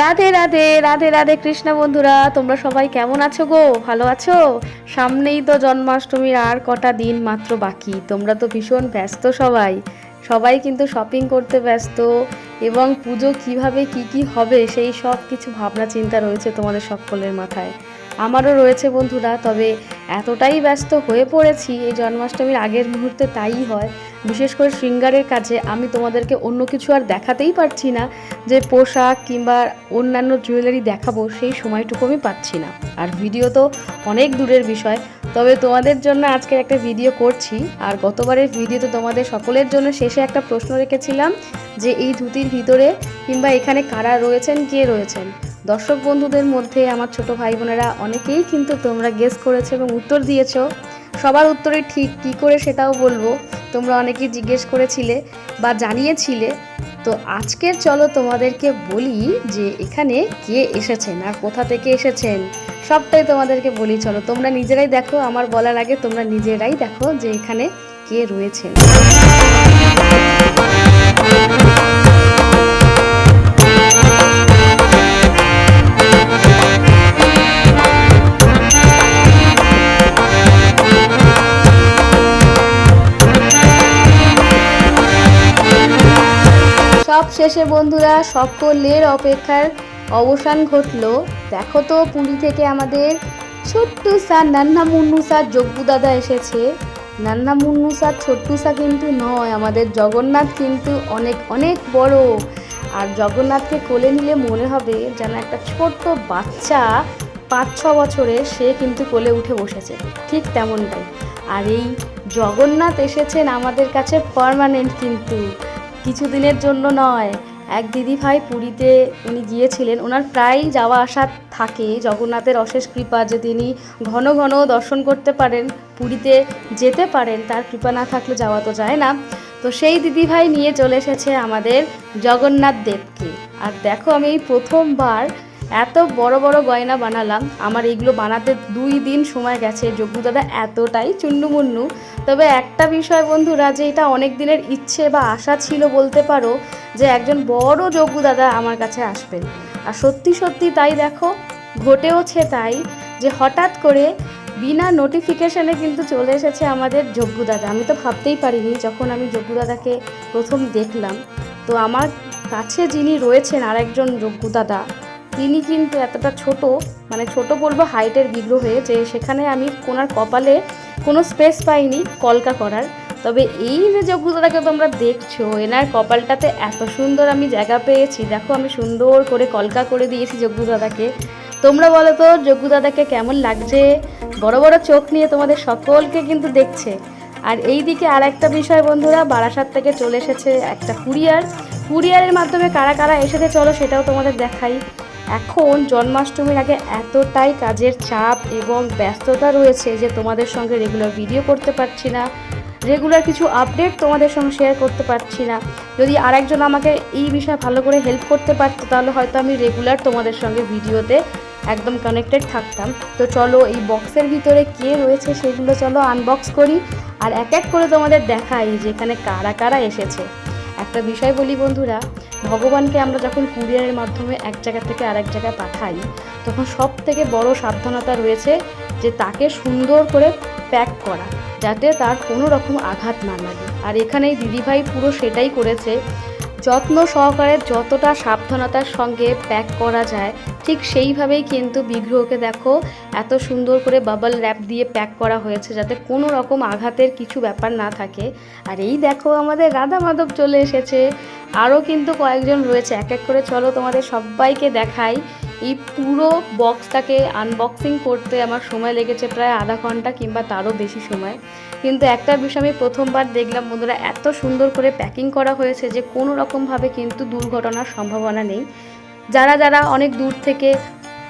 রাধে রাধে রাধে রাধে কৃষ্ণ বন্ধুরা, তোমরা সবাই কেমন আছো গো? ভালো আছো? সামনেই তো জন্মাষ্টমীর আর কটা দিন মাত্র বাকি। তোমরা তো ভীষণ ব্যস্ত সবাই। সবাই কিন্তু শপিং করতে ব্যস্ত এবং পুজো কীভাবে কি কি হবে সেই সব কিছু ভাবনা চিন্তা রয়েছে তোমাদের সকলের মাথায়। আমারও রয়েছে বন্ধুরা, তবে এতটাই ব্যস্ত হয়ে পড়েছি এই জন্মাষ্টমীর আগের মুহূর্তে তাই হয়। বিশেষ করে শৃঙ্গারের কাছে আমি তোমাদেরকে অন্য কিছু আর দেখাতেই পারছি না, যে পোশাক কিংবা অন্যান্য জুয়েলারি দেখাবো সেই সময়টুকু আমি পাচ্ছি না। আর ভিডিও তো অনেক দূরের বিষয়, তবে তোমাদের জন্য আজকে একটা ভিডিও করছি। আর গতবারের ভিডিওতে তোমাদের সকলের জন্য শেষে একটা প্রশ্ন রেখেছিলাম, যে এই ধুতির ভিতরে কিংবা এখানে কারা রয়েছেন, কে রয়েছেন? দর্শক বন্ধুদের মধ্যে আমার ছোট ভাই বোনেরা অনেকেই কিন্তু তোমরা গেস করেছ এবং উত্তর দিয়েছ। সবার উত্তরে ঠিক কী করে সেটাও বলব। তোমরা অনেকেই জিজ্ঞেস করেছিলে বা জানিয়েছিলে। তো আজকের চলো তোমাদেরকে বলি যে এখানে কে এসেছেন আর কোথা থেকে এসেছেন? সবটাই তোমাদেরকে বলি, চলো তোমরা নিজেরাই দেখো। আমার বলার আগে তোমরা নিজেরাই দেখো যে এখানে কে রয়েছেন। সব শেষে বন্ধুরা সকলের অপেক্ষার অবসান ঘটলো। দেখো তো, পুরী থেকে আমাদের ছোট্টু স্যার নান্না মুন্নু স্যার, যজ্ঞু দাদা এসেছে। নান্না মুন্নু স্যার, ছোট্টু স্যার কিন্তু নয়, আমাদের জগন্নাথ কিন্তু অনেক অনেক বড়। আর জগন্নাথকে কোলে নিলে মনে হবে যেন একটা ছোট্ট বাচ্চা পাঁচ, ছ বছরের, সে কিন্তু কোলে উঠে বসেছে। ঠিক তেমনটাই। আর এই জগন্নাথ এসেছেন আমাদের কাছে পার্মানেন্ট কিন্তু। কিছুদিনের জন্য নয়। এক দিদিভাই পুরীতে উনি গিয়েছিলেন। ওনার প্রায় যাওয়া আসা থাকে। জগন্নাথের অশেষ কৃপা যে তিনি ঘন ঘন দর্শন করতে পারেন, পুরীতে যেতে পারেন, তার কৃপা না থাকলে যাওয়া তো যায় না। তো সেই দিদিভাই নিয়ে চলে এসেছে আমাদের জগন্নাথ দেবকে। আর দেখো আমি এই প্রথমবার এত বড় বড় গয়না বানালাম, আমার এইগুলো বানাতে দুই দিন সময় গেছে। দাদা এতটাই চুন্নুমুন্নু তবে একটা বিষয় বন্ধুরা, যে এটা অনেক দিনের ইচ্ছে বা আশা ছিল বলতে পারো, যে একজন বড় দাদা আমার কাছে আসবেন। আর সত্যি সত্যি তাই দেখো, ঘটেওছে তাই যে হঠাৎ করে বিনা নোটিফিকেশানে কিন্তু চলে এসেছে আমাদের দাদা। আমি তো ভাবতেই পারিনি যখন আমি দাদাকে প্রথম দেখলাম। তো আমার কাছে যিনি রয়েছেন আরেকজন দাদা তিনি কিন্তু এতটা ছোট মানে ছোট বলব হাইটের বিগ্রহে যে সেখানে আমি কোনার কপালে কোনো স্পেস পাইনি কলকা করার। তবে এই যে যোগ্যতাটাকে তোমরা দেখছ, এনার কপালটাতে এত সুন্দর আমি জায়গা পেয়েছি। দেখো আমি সুন্দর করে কলকা করে দিয়েছি যোগ্যদাদাকে তোমরা বলো তো যোগ্যদাদাকে কেমন লাগছে? বড় বড় চোখ নিয়ে তোমাদের সকলকে কিন্তু দেখছে। আর এই দিকে আর একটা বিষয় বন্ধুরা, বারাসাত থেকে চলে এসেছে একটা কুরিয়ার। কুরিয়ারের মাধ্যমে কারা কারা এসেছে চলো সেটাও তোমাদের দেখাই। এখন জন্মাষ্টমীর আগে এতটাই কাজের চাপ এবং ব্যস্ততা রয়েছে যে তোমাদের সঙ্গে রেগুলার ভিডিও করতে পারছি না রেগুলার কিছু আপডেট তোমাদের সঙ্গে শেয়ার করতে পারছি না। যদি আরেকজন আমাকে এই বিষয়ে ভালো করে হেল্প করতে পারতো, তাহলে হয়তো আমি রেগুলার তোমাদের সঙ্গে ভিডিওতে একদম কানেক্টেড থাকতাম। তো চলো এই বক্সের ভিতরে কে রয়েছে সেগুলো চলো আনবক্স করি, আর এক এক করে তোমাদের দেখাই যে এখানে কারা কারা এসেছে। একটা বিষয় বলি বন্ধুরা, ভগবানকে আমরা যখন কুরিয়ারের মাধ্যমে এক জায়গা থেকে আরেক জায়গায় পাঠাই, তখন সব থেকে বড় সাবধানতা রয়েছে যে তাকে সুন্দর করে প্যাক করা, যাতে তার কোনো রকম আঘাত না লাগে। আর এখানেই দিদিভাই পুরো সেটাই করেছে যত্ন সহকারে যতটা সাবধানতার সঙ্গে প্যাক করা যায়, ঠিক সেইভাবেই কিন্তু বিগ্রহকে দেখো এত সুন্দর করে বাবল র্যাপ দিয়ে প্যাক করা হয়েছে যাতে কোনো রকম আঘাতের কিছু ব্যাপার না থাকে। আর এই দেখো আমাদের রাধা মাধব চলে এসেছে। আরও কিন্তু কয়েকজন রয়েছে। এক এক করে চলো তোমাদের সবাইকে দেখাই। এই পুরো বক্সটাকে আনবক্সিং করতে আমার সময় লেগেছে প্রায় আধা ঘণ্টা কিংবা তারও বেশি সময়। কিন্তু একটা বিষয় আমি প্রথমবার দেখলাম, বন্ধুরা, এত সুন্দর করে প্যাকিং করা হয়েছে যে কোনো রকমভাবে কিন্তু দুর্ঘটনার সম্ভাবনা নেই। যারা যারা অনেক দূর থেকে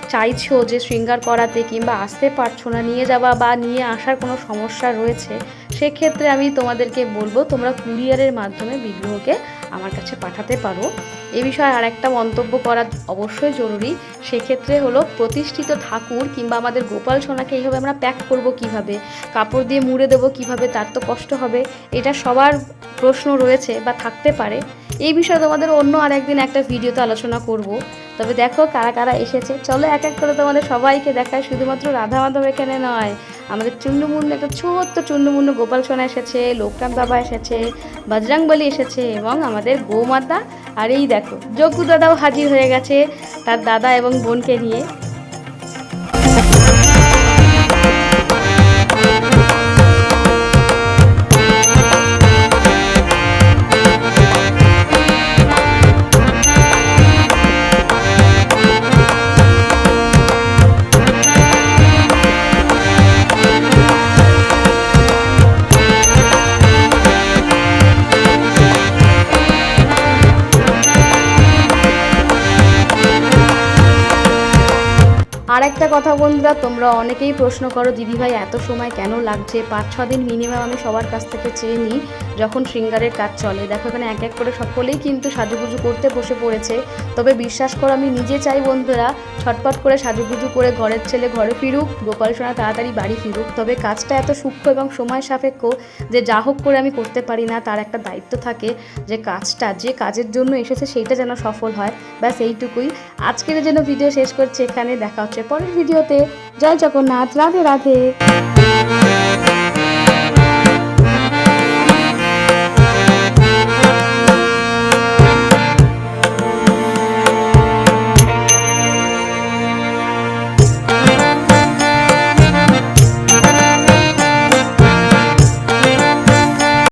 চাইছো যে শৃঙ্গার করাতে কিংবা আসতে পারছ না, নিয়ে যাওয়া বা নিয়ে আসার কোনো সমস্যা রয়েছে, সেক্ষেত্রে আমি তোমাদেরকে বলব, তোমরা কুরিয়ারের মাধ্যমে বিগ্রহকে আমার কাছে পাঠাতে পারো। এ বিষয়ে আর একটা মন্তব্য করা অবশ্যই জরুরি। সেক্ষেত্রে হলো প্রতিষ্ঠিত ঠাকুর কিংবা আমাদের গোপাল সোনাকে এইভাবে আমরা প্যাক করব কীভাবে? কাপড় দিয়ে মুড়ে দেবো কীভাবে? তার তো কষ্ট হবে। এটা সবার প্রশ্ন রয়েছে বা থাকতে পারে। এই বিষয়ে তোমাদের অন্য আর একদিন একটা ভিডিওতে আলোচনা করব। তবে দেখো কারা কারা এসেছে। চলো এক এক করে তোমাদের সবাইকে দেখায় শুধুমাত্র রাধা মাধব এখানে নয়। আমাদের চুন্ডুমুন্ডু একটা ছোট্ট চুন্ডুমুন্ডু গোপাল সোনা এসেছে, লোকনাথ বাবা এসেছে বজরাংবলী এসেছে এবং আমাদের গোমাতা। আর এই দেখো, যজ্ঞ দাদাও হাজির হয়ে গেছে তার দাদা এবং বোনকে নিয়ে। একটা কথা বন্ধুরা, তোমরা অনেকেই প্রশ্ন করো, দিদিভাই, এত সময় কেন লাগছে? পাঁচ, ছ দিন মিনিমাম আমি সবার কাছ থেকে চেয়ে নিই, যখন শৃঙ্গারের কাজ চলে। দেখো, এখানে এক এক করে সকলেই কিন্তু সাজুগুজু করতে বসে পড়েছে। তবে বিশ্বাস করো, আমি নিজে চাই বন্ধুরা, ছটপট করে সাজুগুজু করে ঘরের ছেলে ঘরে ফিরুক, গোপাল সোনা তাড়াতাড়ি বাড়ি ফিরুক। তবে কাজটা এত সূক্ষ্ম এবং সময় সাপেক্ষ যে যা হোক করে আমি করতে পারি না, তার একটা দায়িত্ব থাকে যে কাজটা, যে কাজের জন্য এসেছে সেইটা যেন সফল হয়। ব্যাস, এইটুকুই। আজকের জন্য ভিডিও শেষ করছি এখানে, দেখা হচ্ছে পরের ভিডিওতে। জয় জগন্নাথ রাধে রাধে।